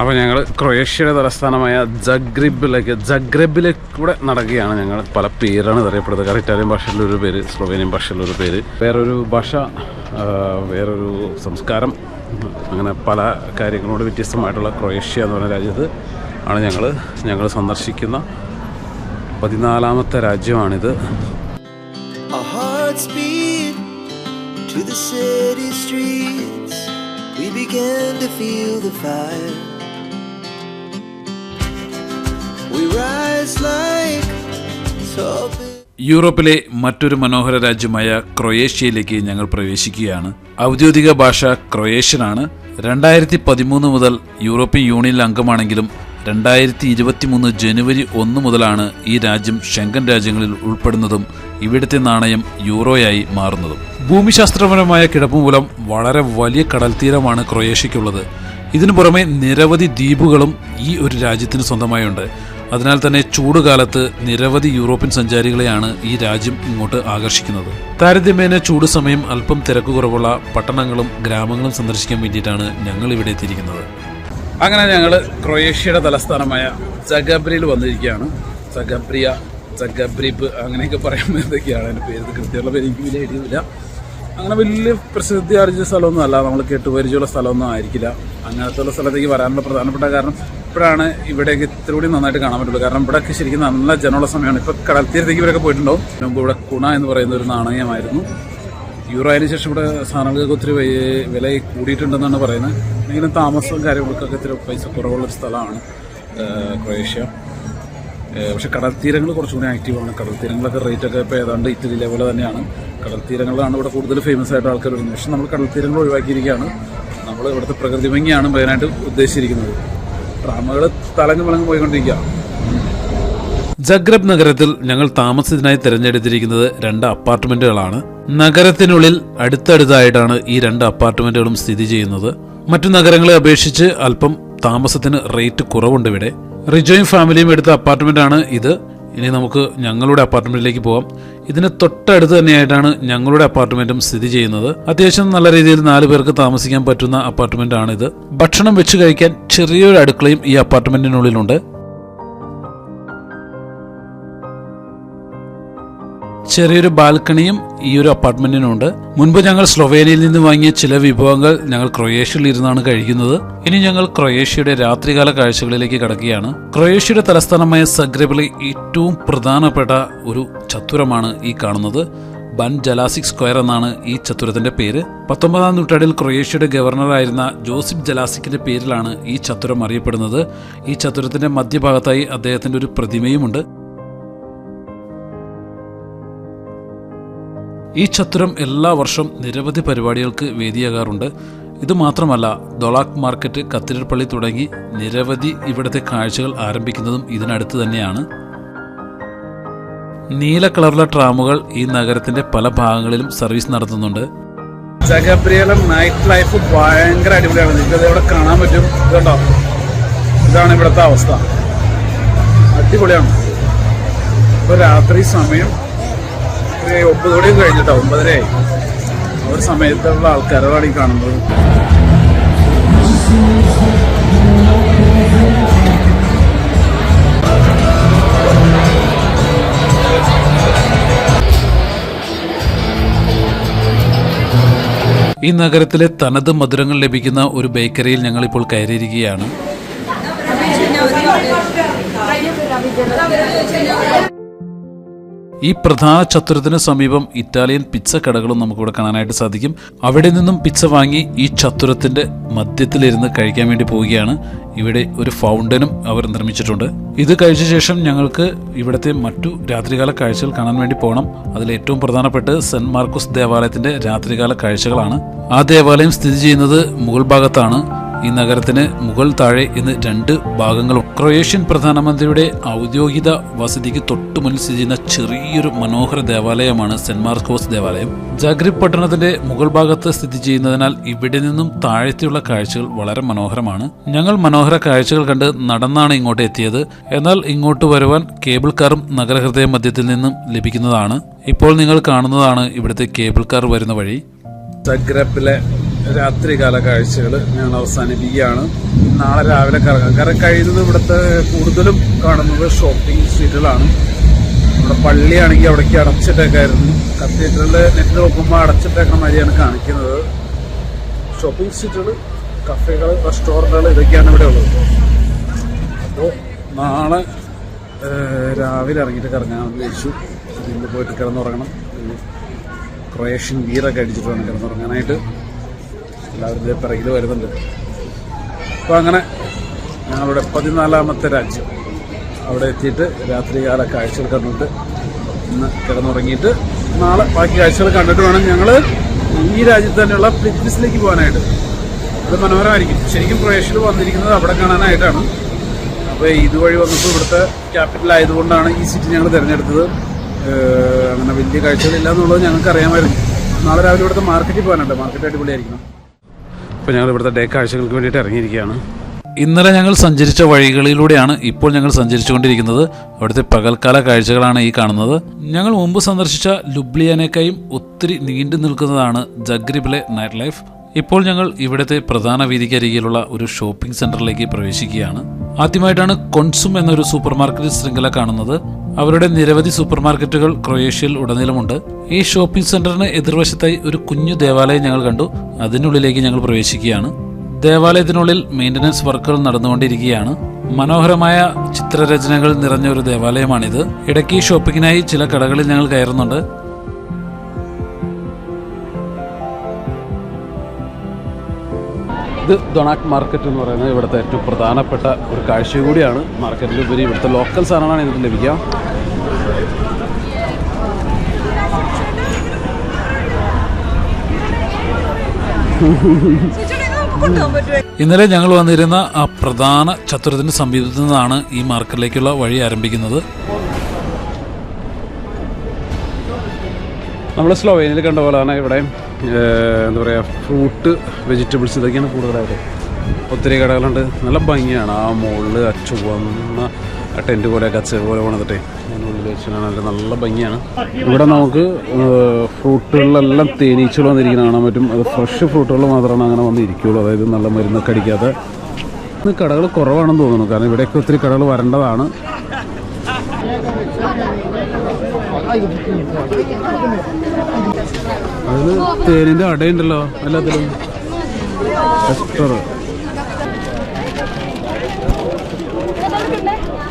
അപ്പോൾ ഞങ്ങൾ ക്രൊയേഷ്യയുടെ തലസ്ഥാനമായ ജഗ്രിബിലേക്ക് ജഗ്രബിലേക്ക് കൂടെ നടക്കുകയാണ് ഞങ്ങൾ പല പേരാണ് ഇതറിയപ്പെടുന്നത്. കാരണം ഇറ്റാലിയൻ ഭാഷയിലൊരു പേര് സ്ലോവേനിയൻ ഭാഷയിലൊരു പേര്. വേറൊരു ഭാഷ വേറൊരു സംസ്കാരം അങ്ങനെ പല കാര്യങ്ങളോട് വ്യത്യസ്തമായിട്ടുള്ള ക്രൊയേഷ്യ എന്ന് പറയുന്ന രാജ്യത്ത് ആണ് ഞങ്ങൾ ഞങ്ങൾ സന്ദർശിക്കുന്ന പതിനാലാമത്തെ രാജ്യമാണിത്. To the city streets. We began to feel the fire. യൂറോപ്പിലെ മറ്റൊരു മനോഹര രാജ്യമായ ക്രൊയേഷ്യയിലേക്ക് ഞങ്ങൾ പ്രവേശിക്കുകയാണ്. ഔദ്യോഗിക ഭാഷ ക്രൊയേഷ്യനാണ്. രണ്ടായിരത്തി പതിമൂന്ന് മുതൽ യൂറോപ്യൻ യൂണിയൻ അംഗമാണെങ്കിലും രണ്ടായിരത്തി ഇരുപത്തിമൂന്ന് ജനുവരി ഒന്ന് മുതലാണ് ഈ രാജ്യം ഷെങ്കൻ രാജ്യങ്ങളിൽ ഉൾപ്പെടുന്നതും ഇവിടുത്തെ നാണയം യൂറോയായി മാറുന്നതും. ഭൂമിശാസ്ത്രപരമായ കിടപ്പ് മൂലം വളരെ വലിയ കടൽത്തീരമാണ് ക്രൊയേഷ്യയ്ക്കുള്ളത്. ഇതിനു പുറമെ നിരവധി ദ്വീപുകളും ഈ ഒരു രാജ്യത്തിന് സ്വന്തമായുണ്ട്. അതിനാൽ തന്നെ ചൂടുകാലത്ത് നിരവധി യൂറോപ്യൻ സഞ്ചാരികളെയാണ് ഈ രാജ്യം ഇങ്ങോട്ട് ആകർഷിക്കുന്നത്. താരതമ്യേന ചൂട് സമയം അല്പം തിരക്ക് കുറവുള്ള പട്ടണങ്ങളും ഗ്രാമങ്ങളും സന്ദർശിക്കാൻ വേണ്ടിയിട്ടാണ് ഞങ്ങൾ ഇവിടെ എത്തിയിരിക്കുന്നത്. അങ്ങനെ ഞങ്ങൾ ക്രൊയേഷ്യയുടെ തലസ്ഥാനമായ ജഗബ്രിയിൽ വന്നിരിക്കുകയാണ്. ജഗബ്രിയ ജഗബ്രീബ് അങ്ങനെയൊക്കെ പറയുമ്പോൾ എന്തൊക്കെയാണ് അതിന്റെ പേര്? കൃത്യമുള്ള പേര് എനിക്ക് വലിയ ഐഡിയയില്ല അങ്ങനെ വലിയ പ്രസിദ്ധി ആർജിച്ച സ്ഥലമൊന്നും അല്ല. നമ്മൾ കേട്ടുപരിചയമുള്ള സ്ഥലമൊന്നും ആയിരിക്കില്ല. അങ്ങനത്തെ ഉള്ള സ്ഥലത്തേക്ക് വരാനുള്ള പ്രധാനപ്പെട്ട കാരണം ഇപ്പോഴാണ് ഇവിടെയൊക്കെ ഇത്ര കൂടി നന്നായിട്ട് കാണാൻ പറ്റുള്ളൂ. കാരണം ഇവിടെയൊക്കെ ശരിക്കും നല്ല ജനമുള്ള സമയമാണ്. ഇപ്പോൾ കടൽത്തീരത്തേക്ക് ഇവരൊക്കെ പോയിട്ടുണ്ടാവും. നമുക്ക് ഇവിടെ കുണ എന്ന് പറയുന്ന ഒരു നാണയമായിരുന്നു. യൂറോ ആയതിനു ശേഷം ഇവിടെ സാധനങ്ങൾക്കൊക്കെ ഒത്തിരി വില കൂടിയിട്ടുണ്ടെന്നാണ് പറയുന്നത്. എങ്കിലും താമസവും കാര്യങ്ങൾക്കൊക്കെ ഇത്തിരി പൈസ കുറവുള്ളൊരു സ്ഥലമാണ് ക്രൊയേഷ്യ. പക്ഷെ കടൽ തീരങ്ങൾ കുറച്ചുകൂടി ആക്റ്റീവാണ് കടൽ തീരങ്ങളൊക്കെ റേറ്റ് ഒക്കെ ഇപ്പോൾ ഏതാണ്ട് ഇറ്റലി ലെവൽ തന്നെയാണ്. കടൽ തീരങ്ങളാണ് ഇവിടെ കൂടുതൽ ഫേമസ് ആയിട്ട് ആൾക്കാർ വരുന്നത്. പക്ഷെ നമ്മൾ കടൽ തീരങ്ങൾ ഒഴിവാക്കിയിരിക്കുകയാണ്. നമ്മൾ ഇവിടുത്തെ പ്രകൃതി ഭംഗിയാണ് മെയിനായിട്ട് ഉദ്ദേശിച്ചിരിക്കുന്നത്. ട്രാമുകൾ തലങ്ങ് വിളങ്ങ് പോയിക്കൊണ്ടിരിക്കുക. ജഗ്രബ് നഗരത്തിൽ ഞങ്ങൾ താമസത്തിനായി തിരഞ്ഞെടുത്തിരിക്കുന്നത് രണ്ട് അപ്പാർട്ട്മെന്റുകളാണ്. നഗരത്തിനുള്ളിൽ അടുത്തടുത്തായിട്ടാണ് ഈ രണ്ട് അപ്പാർട്ട്മെന്റുകളും സ്ഥിതി ചെയ്യുന്നത്. മറ്റു നഗരങ്ങളെ അപേക്ഷിച്ച് അല്പം താമസത്തിന് റേറ്റ് കുറവുണ്ട് ഇവിടെ. റിജോയും ഫാമിലിയും എടുത്ത അപ്പാർട്ട്മെന്റ് ആണ് ഇത്. ഇനി നമുക്ക് ഞങ്ങളുടെ അപ്പാർട്ട്മെന്റിലേക്ക് പോവാം. ഇതിന് തൊട്ടടുത്ത് തന്നെയായിട്ടാണ് ഞങ്ങളുടെ അപ്പാർട്ട്മെന്റും സ്ഥിതി ചെയ്യുന്നത്. അത്യാവശ്യം നല്ല രീതിയിൽ നാല് പേർക്ക് താമസിക്കാൻ പറ്റുന്ന അപ്പാർട്ട്മെന്റ് ആണിത്. ഭക്ഷണം വെച്ച് കഴിക്കാൻ ചെറിയൊരു അടുക്കളയും ഈ അപ്പാർട്ട്മെന്റിനുള്ളിലുണ്ട് ചെറിയൊരു ബാൽക്കണിയും ഈ ഒരു അപ്പാർട്ട്മെന്റിനുണ്ട്. മുൻപ് ഞങ്ങൾ സ്ലൊവേനിയയിൽ നിന്ന് വാങ്ങിയ ചില വിഭവങ്ങൾ ഞങ്ങൾ ക്രൊയേഷ്യയിൽ ഇരുന്നാണ് കഴിക്കുന്നത്. ഇനി ഞങ്ങൾ ക്രൊയേഷ്യയുടെ രാത്രികാല കാഴ്ചകളിലേക്ക് കടക്കുകയാണ്. ക്രൊയേഷ്യയുടെ തലസ്ഥാനമായ സഗ്രബിലെ ഏറ്റവും പ്രധാനപ്പെട്ട ഒരു ചത്തുരമാണ് ഈ കാണുന്നത്. ബൻ ജലാസിക് സ്ക്വയർ എന്നാണ് ഈ ചത്തുരത്തിന്റെ പേര്. പത്തൊമ്പതാം നൂറ്റാണ്ടിൽ ക്രൊയേഷ്യയുടെ ഗവർണറായിരുന്ന ജോസിഫ് ജലാസിക്കിന്റെ പേരിലാണ് ഈ ചത്തുരം അറിയപ്പെടുന്നത്. ഈ ചത്തുരത്തിന്റെ മധ്യഭാഗത്തായി അദ്ദേഹത്തിന്റെ ഒരു പ്രതിമയുമുണ്ട്. ഈ ഛത്രം എല്ലാ വർഷവും നിരവധി പരിപാടികൾക്ക് വേദിയാകാറുണ്ട്. ഇത് മാത്രമല്ല ദൊളാക്ക് മാർക്കറ്റ് കത്തിരപ്പള്ളി തുടങ്ങി നിരവധി ഇവിടുത്തെ കാഴ്ചകൾ ആരംഭിക്കുന്നതും ഇതിനടുത്ത് തന്നെയാണ്. നീല കളറുള്ള ട്രാമുകൾ ഈ നഗരത്തിന്റെ പല ഭാഗങ്ങളിലും സർവീസ് നടത്തുന്നുണ്ട്. ജഗബ്രിയലം നൈറ്റ് ലൈഫ് ഭയങ്കര അടിപൊളിയാണ്. നിങ്ങൾക്ക് ഇവിടെ കാണാൻ പറ്റും? ഇതുണ്ടോ ഇതാണ് ഇവിടുത്തെ അവസ്ഥ. അടിപൊളിയാണ്. ഇപ്പോൾ രാത്രി സമയം ഒരു ഒമ്പത് മണിയും കഴിഞ്ഞിട്ടോ ഒമ്പതരയായി. ആ ഒരു സമയത്തുള്ള ആൾക്കാരാണ് ഈ കാണുന്നത്. ഈ നഗരത്തിലെ തനത് മധുരങ്ങൾ ലഭിക്കുന്ന ഒരു ബേക്കറിയിൽ ഞങ്ങൾ ഇപ്പോൾ കയറിയിരിക്കുകയാണ് ഈ പ്രധാന ചത്തുരത്തിന് സമീപം ഇറ്റാലിയൻ പിച്ച കടകളും നമുക്കിവിടെ കാണാനായിട്ട് സാധിക്കും. അവിടെ നിന്നും പിച്ച വാങ്ങി ഈ ചത്തുരത്തിന്റെ മധ്യത്തിലിരുന്ന് കഴിക്കാൻ വേണ്ടി പോവുകയാണ്. ഇവിടെ ഒരു ഫൗണ്ടനും അവർ നിർമ്മിച്ചിട്ടുണ്ട്. ഇത് കഴിച്ച ശേഷം ഞങ്ങൾക്ക് ഇവിടുത്തെ മറ്റു രാത്രികാല കാഴ്ചകൾ കാണാൻ വേണ്ടി പോകണം അതിൽ ഏറ്റവും പ്രധാനപ്പെട്ട് സെന്റ് മാർക്കോസ് ദേവാലയത്തിന്റെ രാത്രികാല കാഴ്ചകളാണ്. ആ ദേവാലയം സ്ഥിതി ചെയ്യുന്നത് മുകൾ ഭാഗത്താണ്. ഈ നഗരത്തിന് മുകൾ താഴെ എന്ന് രണ്ട് ഭാഗങ്ങളും ക്രൊയേഷ്യൻ പ്രധാനമന്ത്രിയുടെ ഔദ്യോഗിക വസതിക്ക് തൊട്ടു മുന്നിൽ സ്ഥിതി ചെയ്യുന്ന ചെറിയൊരു മനോഹര ദേവാലയമാണ് സെന്റ് മാർക്കോസ് ദേവാലയം. ജാഗ്രിബ് പട്ടണത്തിന്റെ മുകൾ ഭാഗത്ത് സ്ഥിതി ചെയ്യുന്നതിനാൽ ഇവിടെ നിന്നും താഴത്തെയുള്ള കാഴ്ചകൾ വളരെ മനോഹരമാണ്. ഞങ്ങൾ മനോഹര കാഴ്ചകൾ കണ്ട് നടന്നാണ് ഇങ്ങോട്ട് എത്തിയത്. എന്നാൽ ഇങ്ങോട്ട് വരുവാൻ കേബിൾ കാറും നഗരഹൃദയ മധ്യത്തിൽ നിന്നും ലഭിക്കുന്നതാണ്. ഇപ്പോൾ നിങ്ങൾ കാണുന്നതാണ് ഇവിടുത്തെ കേബിൾ കാർ വരുന്ന വഴി. സഗ്രബിലെ രാത്രികാല കാഴ്ചകൾ ഞങ്ങൾ അവസാനിപ്പിക്കുകയാണ്. നാളെ രാവിലെ കറങ്ങാം. കാരണം കഴിയുന്നത് ഇവിടുത്തെ കൂടുതലും കാണുന്നത് ഷോപ്പിംഗ് സ്ട്രീറ്റുകളാണ് നമ്മുടെ പള്ളിയാണെങ്കിൽ അവിടേക്ക് അടച്ചിട്ടേക്കായിരുന്നു. കത്തീഡ്രലിൽ നെറ്റ് നോക്കുമ്പോൾ അടച്ചിട്ടേക്കുന്ന മാതിരിയാണ് കാണിക്കുന്നത്. ഷോപ്പിംഗ് സ്ട്രീറ്റുകൾ കഫേകൾ റെസ്റ്റോറന്റുകൾ ഇതൊക്കെയാണ് ഇവിടെ ഉള്ളത്. അപ്പോൾ നാളെ രാവിലെ ഇറങ്ങിയിട്ട് കറങ്ങാമെന്ന് വിചാരിച്ചു ഇന്ന് പോയിട്ട് കിടന്നുറങ്ങണം. ക്രൊയേഷ്യൻ ബീറൊക്കെ അടിച്ചിട്ട് വേണം കിടന്നുറങ്ങാനായിട്ട്. എല്ലാവരും പിറകിൽ വരുന്നുണ്ട്. അപ്പോൾ അങ്ങനെ ഞങ്ങളുടെ പതിനാലാമത്തെ രാജ്യം അവിടെ എത്തിയിട്ട് രാത്രികാല കാഴ്ചകൾ കണ്ടിട്ട് ഇന്ന് കിടന്നുറങ്ങിയിട്ട് നാളെ ബാക്കി കാഴ്ചകൾ കണ്ടിട്ട് വേണം ഞങ്ങൾ ഈ രാജ്യത്ത് തന്നെയുള്ള പ്രിറ്റിസിലേക്ക് പോകാനായിട്ട്. അത് മനോഹരമായിരിക്കും. ശരിക്കും ക്രൊയേഷ്യയിൽ വന്നിരിക്കുന്നത് അവിടെ കാണാനായിട്ടാണ്. അപ്പോൾ ഇതുവഴി വന്നപ്പോൾ ഇവിടുത്തെ ക്യാപിറ്റൽ ആയതുകൊണ്ടാണ് ഈ സിറ്റി ഞങ്ങൾ തിരഞ്ഞെടുത്തത്. അങ്ങനെ വലിയ കാഴ്ചകളില്ല എന്നുള്ളത് ഞങ്ങൾക്ക് അറിയാമായിരുന്നു നാളെ രാവിലെ ഇവിടുത്തെ മാർക്കറ്റിൽ പോകാനുണ്ട്. മാർക്കറ്റ് അടിപൊളിയായിരിക്കണം. അപ്പോൾ ഞങ്ങൾ ഇവിടുത്തെ ഡേ കാഴ്ചകൾക്ക് വേണ്ടിയിട്ട് ഇറങ്ങിയിരിക്കുകയാണ്. ഇന്നലെ ഞങ്ങൾ സഞ്ചരിച്ച വഴികളിലൂടെയാണ് ഇപ്പോൾ ഞങ്ങൾ സഞ്ചരിച്ചുകൊണ്ടിരിക്കുന്നത്. അവിടുത്തെ പകൽക്കാല കാഴ്ചകളാണ് ഈ കാണുന്നത്. ഞങ്ങൾ മുമ്പ് സന്ദർശിച്ച ലുബ്ലിയാനേക്കായും ഒത്തിരി നീണ്ടു നിൽക്കുന്നതാണ് ജഗ്രിബിലെ നൈറ്റ് ലൈഫ് ഇപ്പോൾ ഞങ്ങൾ ഇവിടുത്തെ പ്രധാന വീതിക്കരികിലുള്ള ഒരു ഷോപ്പിംഗ് സെന്ററിലേക്ക് പ്രവേശിക്കുകയാണ്. ആദ്യമായിട്ടാണ് കൊൺസും എന്നൊരു സൂപ്പർ മാർക്കറ്റ് ശൃംഖല കാണുന്നത്. അവരുടെ നിരവധി സൂപ്പർമാർക്കറ്റുകൾ ക്രൊയേഷ്യയിൽ ഉടനീളമുണ്ട്. ഈ ഷോപ്പിംഗ് സെന്ററിന് എതിർവശത്തായി ഒരു കുഞ്ഞു ദേവാലയം ഞങ്ങൾ കണ്ടു. അതിനുള്ളിലേക്ക് ഞങ്ങൾ പ്രവേശിക്കുകയാണ്. ദേവാലയത്തിനുള്ളിൽ മെയിന്റനൻസ് വർക്കുകൾ നടന്നുകൊണ്ടിരിക്കുകയാണ്. മനോഹരമായ ചിത്രരചനകൾ നിറഞ്ഞ ഒരു ദേവാലയമാണിത്. ഇടയ്ക്ക് ഷോപ്പിങ്ങിനായി ചില കടകളിൽ ഞങ്ങൾ കയറുന്നുണ്ട്. ഇത് ഡൊണാറ്റ് മാർക്കറ്റ് എന്ന് പറയുന്നത് ഇവിടുത്തെ ഏറ്റവും പ്രധാനപ്പെട്ട ഒരു കാഴ്ച കൂടിയാണ് മാർക്കറ്റിലുപരി ഇവിടുത്തെ ലോക്കൽ സാധനങ്ങളാണ് ഇതിന് ലഭിക്കുക. ഇന്നലെ ഞങ്ങൾ വന്നിരുന്ന ആ പ്രധാന ചത്തുരത്തിന് സമീപത്തു നിന്നാണ് ഈ മാർക്കറ്റിലേക്കുള്ള വഴി ആരംഭിക്കുന്നത്. നമ്മൾ സ്ലോവേനിയിൽ കണ്ട പോലെയാണ് ഇവിടെ. ഏഹ്, എന്താ പറയുക ഫ്രൂട്ട് വെജിറ്റബിൾസ് ഇതൊക്കെയാണ് കൂടുതലായിട്ട്. ഒത്തിരി കടകളുണ്ട്. നല്ല ഭംഗിയാണ്. ആ മുകളിൽ ആ ചുവന്ന ടെന്റ് പോലെ കച്ച പോലെ പണിതിട്ടേ അതിനുള്ളിൽ വെച്ചാൽ നല്ല ഭംഗിയാണ്. ഇവിടെ നമുക്ക് ഫ്രൂട്ടുകളിലെല്ലാം തേനീച്ചകൾ വന്നിരിക്കുന്ന കാണാൻ പറ്റും. അത് ഫ്രഷ് ഫ്രൂട്ടുകൾ മാത്രമാണ് അങ്ങനെ വന്നിരിക്കുകയുള്ളൂ അതായത് നല്ല മരുന്നൊക്കെ അടിക്കാതെ ഇന്ന് കടകൾ കുറവാണെന്ന് തോന്നുന്നു. കാരണം ഇവിടെയൊക്കെ ഒത്തിരി കടകൾ വരേണ്ടതാണ്. അതിൽ തേനിന്റെ അടയുണ്ടല്ലോ എല്ലാത്തിലും.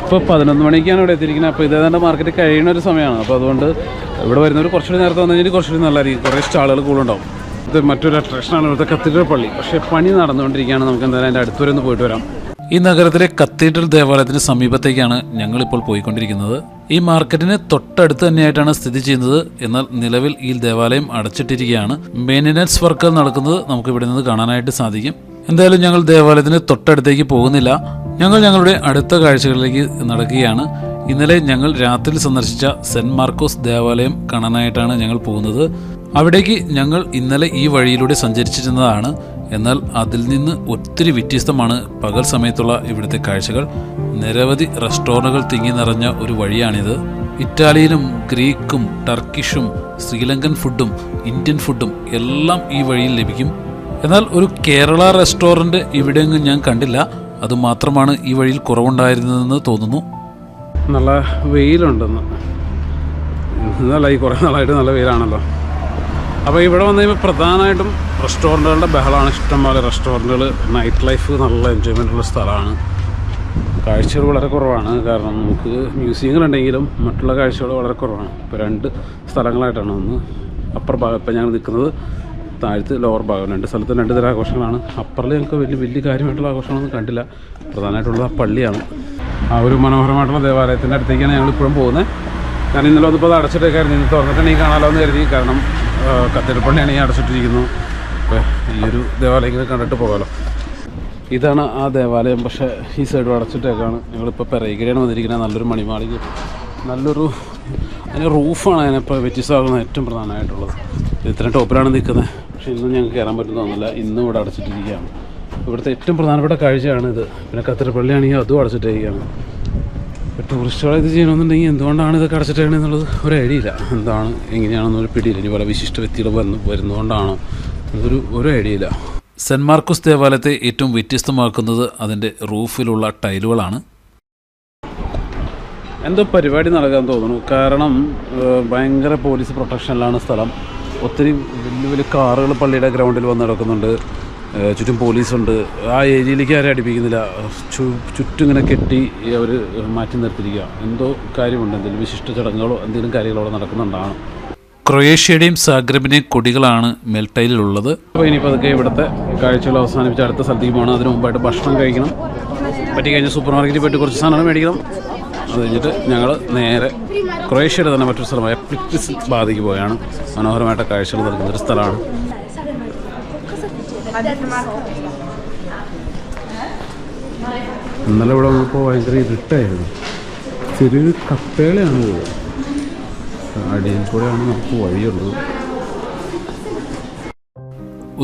ഇപ്പൊ പതിനൊന്ന് മണിക്കാണ് ഇവിടെ എത്തിയിരിക്കുന്നത്. അപ്പോൾ തന്നെ മാർക്കറ്റ് കഴിയുന്ന ഒരു സമയമാണ്. അപ്പോൾ അതുകൊണ്ട് ഇവിടെ വരുന്നവർ കുറച്ചുകൂടി നേരത്തെ വന്നു കഴിഞ്ഞാൽ കുറച്ചുകൂടി നല്ലതായിരിക്കും കുറേ സ്റ്റാളുകൾ കൂടുണ്ടാവും ഇത് മറ്റൊരു അട്രാക്ഷനാണ് ഇവിടുത്തെ കത്തീഡ്രൽ പള്ളി. പക്ഷേ പണി നടന്നുകൊണ്ടിരിക്കുകയാണ്. നമുക്ക് എന്തായാലും അതിന്റെ അടുത്തുവരെ ഒന്ന് പോയിട്ട് വരാം. ഈ നഗരത്തിലെ കത്തീഡ്രൽ ദേവാലയത്തിന് സമീപത്തേക്കാണ് ഞങ്ങൾ ഇപ്പോൾ പോയിക്കൊണ്ടിരിക്കുന്നത്. ഈ മാർക്കറ്റിന് തൊട്ടടുത്ത് തന്നെയായിട്ടാണ് സ്ഥിതി ചെയ്യുന്നത്. എന്നാൽ നിലവിൽ ഈ ദേവാലയം അടച്ചിട്ടിരിക്കുകയാണ്. മെയിന്റനൻസ് വർക്കുകൾ നടക്കുന്നത് നമുക്ക് ഇവിടെ നിന്ന് കാണാനായിട്ട് സാധിക്കും. എന്തായാലും ഞങ്ങൾ ദേവാലയത്തിന് തൊട്ടടുത്തേക്ക് പോകുന്നില്ല. ഞങ്ങൾ ഞങ്ങളുടെ അടുത്ത കാഴ്ചകളിലേക്ക് നടക്കുകയാണ്. ഇന്നലെ ഞങ്ങൾ രാത്രി സന്ദർശിച്ച സെന്റ് മാർക്കോസ് ദേവാലയം കാണാനായിട്ടാണ് ഞങ്ങൾ പോകുന്നത്. അവിടേക്ക് ഞങ്ങൾ ഇന്നലെ ഈ വഴിയിലൂടെ സഞ്ചരിച്ചിരുന്നതാണ്. എന്നാൽ അതിൽ നിന്ന് ഒത്തിരി വ്യത്യസ്തമാണ് പകൽ സമയത്തുള്ള ഇവിടുത്തെ കാഴ്ചകൾ. നിരവധി റെസ്റ്റോറന്റുകൾ തിങ്ങി നിറഞ്ഞ ഒരു വഴിയാണിത്. ഇറ്റാലിയനും ഗ്രീക്കും ടർക്കിഷും ശ്രീലങ്കൻ ഫുഡും ഇന്ത്യൻ ഫുഡും എല്ലാം ഈ വഴിയിൽ ലഭിക്കും. എന്നാൽ ഒരു കേരള റെസ്റ്റോറന്റ് ഇവിടെയെങ്ങും ഞാൻ കണ്ടില്ല. അതുമാത്രമാണ് ഈ വഴിയിൽ കുറവുണ്ടായിരുന്നതെന്ന് തോന്നുന്നു. നല്ല വെയിലുണ്ടെന്ന്. ഇന്നല്ല ഈ കുറേ നാളായിട്ട് നല്ല വെയിലാണല്ലോ. അപ്പോൾ ഇവിടെ വന്നു കഴിയുമ്പോൾ പ്രധാനമായിട്ടും റെസ്റ്റോറന്റുകളുടെ ബഹളമാണ്. ഇഷ്ടംപോലെ റെസ്റ്റോറന്റുകൾ നൈറ്റ് ലൈഫ് നല്ല എൻജോയ്മെന്റ് ഉള്ള സ്ഥലമാണ്. കാഴ്ചകൾ വളരെ കുറവാണ്. കാരണം നമുക്ക് മ്യൂസിയങ്ങളുണ്ടെങ്കിലും മറ്റുള്ള കാഴ്ചകൾ വളരെ കുറവാണ്. ഇപ്പോൾ രണ്ട് സ്ഥലങ്ങളായിട്ടാണ് ഒന്ന് അപ്പർ ഭാഗം ഇപ്പം ഞങ്ങൾ നിൽക്കുന്നത്. താഴത്ത് ലോവർ ഭാഗം. രണ്ട് സ്ഥലത്തും രണ്ട് തരം ആഘോഷങ്ങളാണ്. അപ്പറിൽ ഞങ്ങൾക്ക് വലിയ വലിയ കാര്യമായിട്ടുള്ള ആഘോഷങ്ങളൊന്നും കണ്ടില്ല. പ്രധാനമായിട്ടുള്ളത് ആ പള്ളിയാണ്. ആ ഒരു മനോഹരമായിട്ടുള്ള ദേവാലയത്തിന്റെ അടുത്തേക്കാണ് ഞങ്ങൾ ഇപ്പോഴും പോകുന്നത്. കാരണം ഇന്നലെ വന്നപ്പോൾ അത് അടച്ചിട്ടേക്കായിരുന്നു. ഇന്ന് തുറന്നിട്ടുണ്ടെങ്കിൽ കാണാമല്ലോ എന്ന് കരുതി. കാരണം കത്തിരപ്പള്ളിയാണ് ഞാൻ അടച്ചിട്ടിരിക്കുന്നു. അപ്പോൾ ഈ ഒരു ദേവാലയം കണ്ടിട്ട് പോകാമല്ലോ ഇതാണ് ആ ദേവാലയം. പക്ഷേ ഈ സൈഡ് അടച്ചിട്ടേക്കാണ്. ഞങ്ങളിപ്പോൾ പെരയിക്കരയാണ് വന്നിരിക്കുന്നത്. നല്ലൊരു മണിമാളിക നല്ലൊരു അതിന്റെ റൂഫാണ് അതിനിപ്പോൾ വ്യത്യസ്തമാകുന്ന ഏറ്റവും പ്രധാനമായിട്ടുള്ളത്. ഇത് ഇത്രയും ടോപ്പിലാണ് നിൽക്കുന്നത്. പക്ഷേ ഇന്നും ഞങ്ങൾക്ക് കയറാൻ പറ്റുന്നതൊന്നുമില്ല ഇന്നും ഇവിടെ അടച്ചിട്ടിരിക്കുകയാണ്. ഇവിടുത്തെ ഏറ്റവും പ്രധാനപ്പെട്ട കാഴ്ചയാണ് ഇത് പിന്നെ കത്തിരപ്പള്ളിയാണെങ്കിൽ അതും അടച്ചിട്ടിരിക്കുകയാണ്. ടൂറിസ്റ്റുകൾ ഇത് ചെയ്യണമെന്നുണ്ടെങ്കിൽ എന്തുകൊണ്ടാണ് ഇതൊക്കെ അടച്ചിട്ടേക്കണത് എന്നുള്ളത്? ഒരു ഐഡിയ ഇല്ല. എന്താണ് എങ്ങനെയാണെന്നൊരു പിടിയില്ല. ഇനി പല വിശിഷ്ട വ്യക്തികൾ വന്ന് വരുന്നതുകൊണ്ടാണോ? അതൊരു ഒരു ഐഡിയ ഇല്ല. സെന്റ് മാർക്കോസ് ദേവാലയത്തെ ഏറ്റവും വ്യത്യസ്തമാക്കുന്നത് അതിന്റെ റൂഫിലുള്ള ടൈലുകളാണ്. എന്തോ പരിപാടി നടക്കാൻ തോന്നുന്നു. കാരണം ഭയങ്കര പോലീസ് പ്രൊട്ടക്ഷനിലാണ് സ്ഥലം. ഒത്തിരി വലിയ വലിയ കാറുകൾ പള്ളിയുടെ ഗ്രൗണ്ടിൽ വന്ന് നടക്കുന്നുണ്ട്. ചുറ്റും പോലീസുണ്ട്. ആ ഏരിയയിലേക്ക് ആരും അടിപ്പിക്കുന്നില്ല. ചു ചുറ്റും ഇങ്ങനെ കെട്ടി അവർ മാറ്റി നിർത്തിയിരിക്കുക. എന്തോ കാര്യമുണ്ട്. എന്തെങ്കിലും വിശിഷ്ട ചടങ്ങുകളോ എന്തെങ്കിലും കാര്യങ്ങളോ അവിടെ നടക്കുന്നുണ്ടാണ് ക്രൊയേഷ്യയുടെയും സാഗ്രബിന്റെയും കൊടികളാണ് മെൽട്ടൈലിലുള്ളത് അപ്പോൾ ഇനിയിപ്പോൾ അതൊക്കെ ഇവിടുത്തെ കാഴ്ചകൾ അവസാനിപ്പിച്ച് അടുത്ത സ്ഥലത്തേക്ക് പോകണം. അതിന് മുമ്പായിട്ട് ഭക്ഷണം കഴിക്കണം. പറ്റി കഴിഞ്ഞാൽ സൂപ്പർ മാർക്കറ്റിൽ പോയിട്ട് കുറച്ച് സാധനങ്ങൾ മേടിക്കണം. അത് കഴിഞ്ഞിട്ട് ഞങ്ങൾ നേരെ ക്രൊയേഷ്യയുടെ തന്നെ മറ്റൊരു സ്ഥലമായ പ്ലിക്വിസ് ബാധിക്ക് പോയാണ് മനോഹരമായിട്ട് കാഴ്ചകൾ നൽകുന്ന ഒരു സ്ഥലമാണ്. ഇന്നലെ ഇവിടെ വന്നപ്പോൾ ഭയങ്കര ഇരുട്ടായിരുന്നു. ചെറിയൊരു കപ്പേളയാണ് ഇത് അടിയിൽ കൂടെയാണ് നമുക്ക് വഴിയുള്ളത്.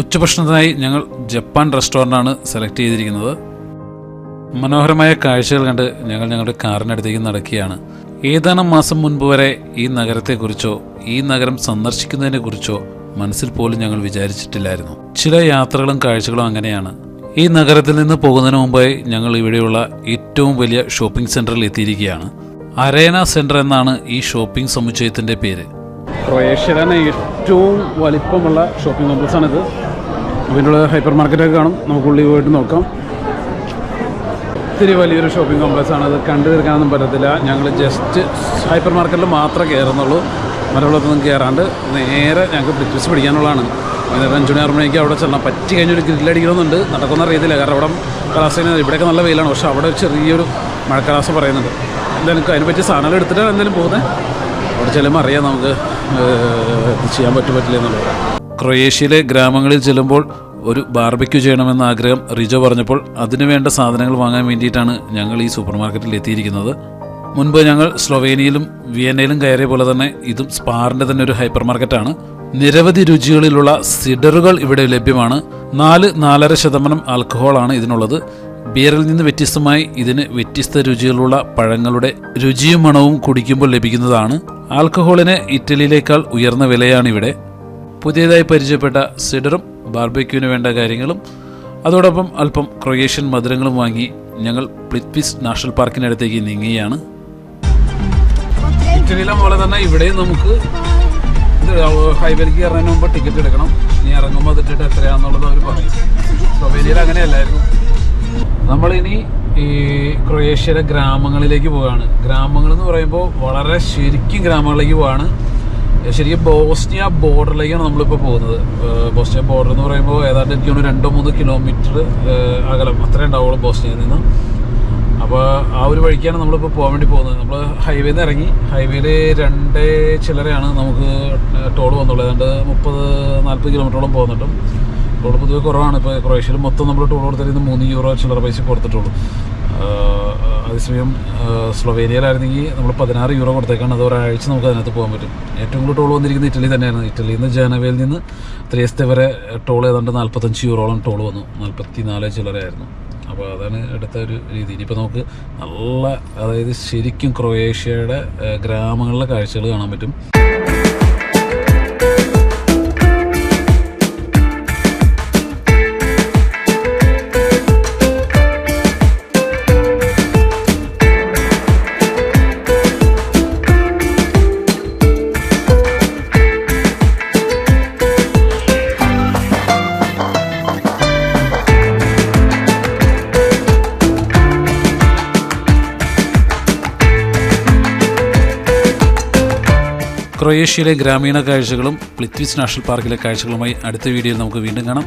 ഉച്ചഭക്ഷണത്തിനായി ഞങ്ങൾ ജപ്പാൻ റെസ്റ്റോറന്റാണ് സെലക്ട് ചെയ്തിരിക്കുന്നത്. മനോഹരമായ കാഴ്ചകൾ കണ്ട് ഞങ്ങൾ ഞങ്ങളുടെ കാറിനടുത്തേക്ക് നടക്കുകയാണ്. ഏതാനും മാസം മുൻപ് വരെ ഈ നഗരത്തെക്കുറിച്ചോ ഈ നഗരം സന്ദർശിക്കുന്നതിനെക്കുറിച്ചോ മനസ്സിൽ പോലും ഞങ്ങൾ വിചാരിച്ചിട്ടില്ലായിരുന്നു. ചില യാത്രകളും കാഴ്ചകളും അങ്ങനെയാണ്. ഈ നഗരത്തിൽ നിന്ന് പോകുന്നതിന് മുമ്പായി ഞങ്ങൾ ഇവിടെയുള്ള ഏറ്റവും വലിയ ഷോപ്പിംഗ് സെന്ററിൽ എത്തിയിരിക്കുകയാണ്. അരേന സെന്റർ എന്നാണ് ഈ ഷോപ്പിംഗ് സമുച്ചയത്തിന്റെ പേര്. ക്രൊയേഷ്യയിലെ തന്നെ ഏറ്റവും വലിപ്പമുള്ള ഷോപ്പിംഗ് കോംപ്ലക്സ് ആണിത്. ഇതിനുള്ള ഹൈപ്പർ മാർക്കറ്റൊക്കെ കാണും. നമുക്ക് ഉള്ളിൽ പോയിട്ട് നോക്കാം. ഒത്തിരി വലിയൊരു ഷോപ്പിംഗ് കോംപ്ലക്സ് ആണ്. അത് കണ്ടു തീർക്കാനൊന്നും പറ്റത്തില്ല. ഞങ്ങൾ ജസ്റ്റ് ഹൈപ്പർ മാർക്കറ്റിൽ മാത്രമേ കയറുന്നുള്ളൂ. മറ്റുള്ളതൊന്നും കയറാണ്ട് നേരെ ഞങ്ങൾക്ക് ബ്രിറ്റിഷ് പിടിക്കാനുള്ളതാണ്. വൈകുന്നേരം അഞ്ചു മണി ആറ് മണിക്ക് അവിടെ ചെല്ലണം പറ്റി കഴിഞ്ഞൊരു ഗ്രില്ലടിക്കണമെന്നുണ്ട് നടക്കുന്ന അറിയത്തില്ല. കാരണം അവിടെ കാലാവസ്ഥ ഇവിടെയൊക്കെ നല്ല വെയിലാണ്. പക്ഷേ അവിടെ ചെറിയൊരു മഴക്കാലാവസ്ഥ പറയുന്നുണ്ട്. എന്തായാലും അതിനെ പറ്റി സാധനങ്ങൾ എടുത്തിട്ടാണ് എന്തായാലും പോകുന്നത് അവിടെ ചെല്ലുമ്പോൾ അറിയാം നമുക്ക് ചെയ്യാൻ പറ്റും പറ്റില്ല എന്നുള്ളത്. ക്രൊയേഷ്യയിലെ ഗ്രാമങ്ങളിൽ ചെല്ലുമ്പോൾ ഒരു ബാർബിക്യൂ ചെയ്യണമെന്ന ആഗ്രഹം റിജോ പറഞ്ഞപ്പോൾ അതിനുവേണ്ട സാധനങ്ങൾ വാങ്ങാൻ വേണ്ടിയിട്ടാണ് ഞങ്ങൾ ഈ സൂപ്പർ മാർക്കറ്റിൽ എത്തിയിരിക്കുന്നത്. മുൻപ് ഞങ്ങൾ സ്ലൊവേനിയയിലും വിയന്നയിലും കയറിയ പോലെ തന്നെ ഇതും സ്പാറിന്റെ തന്നെ ഒരു ഹൈപ്പർ മാർക്കറ്റാണ് നിരവധി രുചികളിലുള്ള സിഡറുകൾ ഇവിടെ ലഭ്യമാണ്. നാല് നാലര ശതമാനം ആൽക്കഹോളാണ് ഇതിനുള്ളത്. ബിയറിൽ നിന്ന് വ്യത്യസ്തമായി ഇതിന് വ്യത്യസ്ത രുചികളുള്ള പഴങ്ങളുടെ രുചിയും മണവും കുടിക്കുമ്പോൾ ലഭിക്കുന്നതാണ്. ആൽക്കഹോളിന് ഇറ്റലിയിലേക്കാൾ ഉയർന്ന വിലയാണ് ഇവിടെ പുതിയതായി പരിചയപ്പെട്ട സിഡറും ബാർബിക്യൂവിന് വേണ്ട കാര്യങ്ങളും അതോടൊപ്പം അല്പം ക്രൊയേഷ്യൻ മധുരങ്ങളും വാങ്ങി ഞങ്ങൾ പ്ലിറ്റ്വിസ് നാഷണൽ പാർക്കിനടുത്തേക്ക് നീങ്ങുകയാണ്. ഇറ്റലിയിലെ പോലെ തന്നെ ഇവിടെയും നമുക്ക് ഇത് കയറുന്നതിന് മുമ്പ് ടിക്കറ്റ് എടുക്കണം. ഇനി ഇറങ്ങുമ്പോൾ അതിട്ടിട്ട് എത്രയാണെന്നുള്ളത് അവർ പറയും. സ്ലൊവേനിയയിൽ അങ്ങനെയല്ലായിരുന്നു. നമ്മളിനി ഈ ക്രൊയേഷ്യയിലെ ഗ്രാമങ്ങളിലേക്ക് പോവുകയാണ് ഗ്രാമങ്ങൾ എന്ന് പറയുമ്പോൾ വളരെ ശരിക്കും ഗ്രാമങ്ങളിലേക്ക് പോവാണ്. ശരിക്കും ബോസ്നിയ ബോർഡറിലേക്കാണ് നമ്മളിപ്പോൾ പോകുന്നത്. ബോസ്നിയ ബോർഡർ എന്ന് പറയുമ്പോൾ ഏതാണ്ട് എനിക്ക് രണ്ടോ മൂന്നോ കിലോമീറ്റർ അകലം അത്രേ ഉണ്ടാവുള്ളൂ ബോസ്നിയയിൽ നിന്ന്. അപ്പോൾ ആ ഒരു വഴിക്കാണ് നമ്മളിപ്പോൾ പോകാൻ വേണ്ടി പോകുന്നത്. നമ്മൾ ഹൈവേയിൽ നിന്ന് ഇറങ്ങി. ഹൈവേയിൽ രണ്ട് ചില്ലറയാണ് നമുക്ക് ടോൾ വന്നുള്ളത്. ഏതാണ്ട് മുപ്പത് നാൽപ്പത് കിലോമീറ്ററോളം പോകുന്നുണ്ടും. ടോൾ പൊതുവെ കുറവാണ്. ഇപ്പോൾ ക്രൊയേഷ്യയിൽ മൊത്തം നമ്മൾ ടോൾ കൊടുത്തിരുന്ന മൂന്ന് യൂറോ ചില്ലറ പൈസ കൊടുത്തിട്ടുള്ളൂ. അതേസമയം സ്ലൊവേനിയയിലായിരുന്നെങ്കിൽ നമ്മൾ പതിനാറ് യൂറോ കൊടുത്തേക്കാണ്. അത് ഒരാഴ്ച നമുക്ക് അതിനകത്ത് പോകാൻ പറ്റും. ഏറ്റവും കൂടുതൽ ടോൾ വന്നിരിക്കുന്നത് ഇറ്റലി തന്നെയാണ്. ഇറ്റലിയിൽ നിന്ന് ജനവയിൽ നിന്ന് ത്രിയസ്തെ വരെ ടോൾ ഏതാണ്ട് നാൽപ്പത്തഞ്ച് യൂറോളം ടോൾ വന്നു. നാൽപ്പത്തി നാല് ചില്ലറയായിരുന്നു. അപ്പോൾ അതാണ് അടുത്ത ഒരു രീതി. ഇനിയിപ്പോൾ നമുക്ക് നല്ല അതായത് ശരിക്കും ക്രൊയേഷ്യയുടെ ഗ്രാമങ്ങളിലെ കാഴ്ചകൾ കാണാൻ പറ്റും. ക്രൊയേഷ്യയിലെ ഗ്രാമീണ കാഴ്ചകളും പ്ലിത്വിസ് നാഷണൽ പാർക്കിലെ കാഴ്ചകളുമായി അടുത്ത വീഡിയോയിൽ നമുക്ക് വീണ്ടും കാണാം.